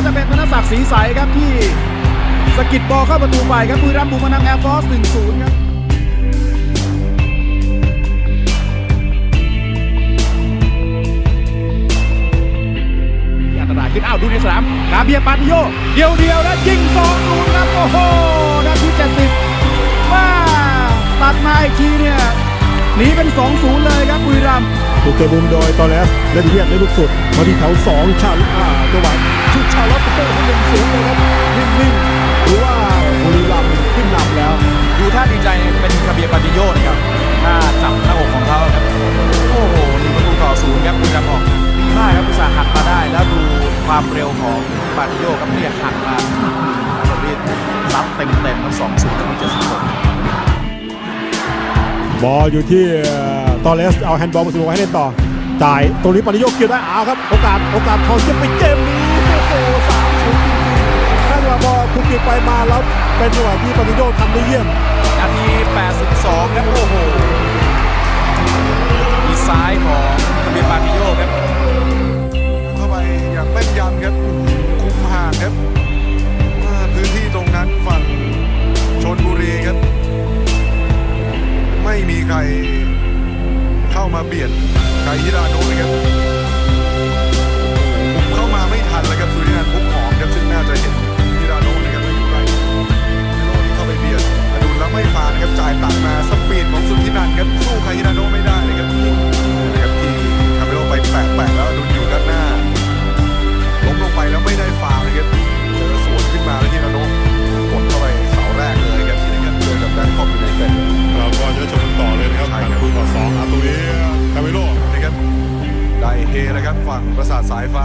ศรีใสครับที่สกิดบอลเข้าประตูไปครับบุรีรัมย์บุกมานำแอร์ฟอร์ส1-0 ครับอัตราขึ้นอ้าวดูในสนามกาเบียปาติโยเดียวเดียวแล้วยิงสองลูกครับโอ้โหนาที70มาตัดมาอีกทีเนี่ยหนีเป็น2-0เลยครับบุรีรัมย์ถูกเตะมุมโดยตอเลสเล่นเวียดในลูกสุดมาที่แถวสองชาลิอ่าจังหวะชุด ชาลับโต้ให้หนึ่งศูนย์เลยครับนิ่งๆหรือว่าบุรีรัมย์ขึ้นนำแล้วดูท่าดีใจเป็นคาเบียร์ปาติโยนะครับท่าจับหน้าอกของเขาครับโอ้โหหนึ่งประตูต่อศูนย์ครับบุรีรัมย์ออกดีมากครับอุตสาห์หักมาได้แล้วดูความเร็วของปาติโยครับเนี่ยหักมาตรงนี้ซับเต็มๆทั้งสองศูนย์นาทีเจ็ดสิบหกบอลอยู่ที่ตอเลสเอาแฮนด์บอลมาสู่ให้เล่นต่อจ่ายตรงนี้ปานิโยเกี่ยวได้เอาครับ โอกาสโอกาสทองจะไปเกมนี้ โอ้โหสามศูนย์ถ้าจังหวะบอลถูกเก็บไปมาแล้วเป็นจังหวะที่ปานิโยทำได้เยี่ยมนาที 82 ครับ โอ้โห มีซ้ายของคาเบียร์ปาติโยครับ เข้าไปอย่างแม่นยำครับ คุมห่างครับอ่าพื้นที่ตรงนั้นฝั่งชนบุรีครับ ไม่มีใครเข้ามาเบียดไกฮิราโนะเลยครับ ฝั่งประสาทสายฟ้า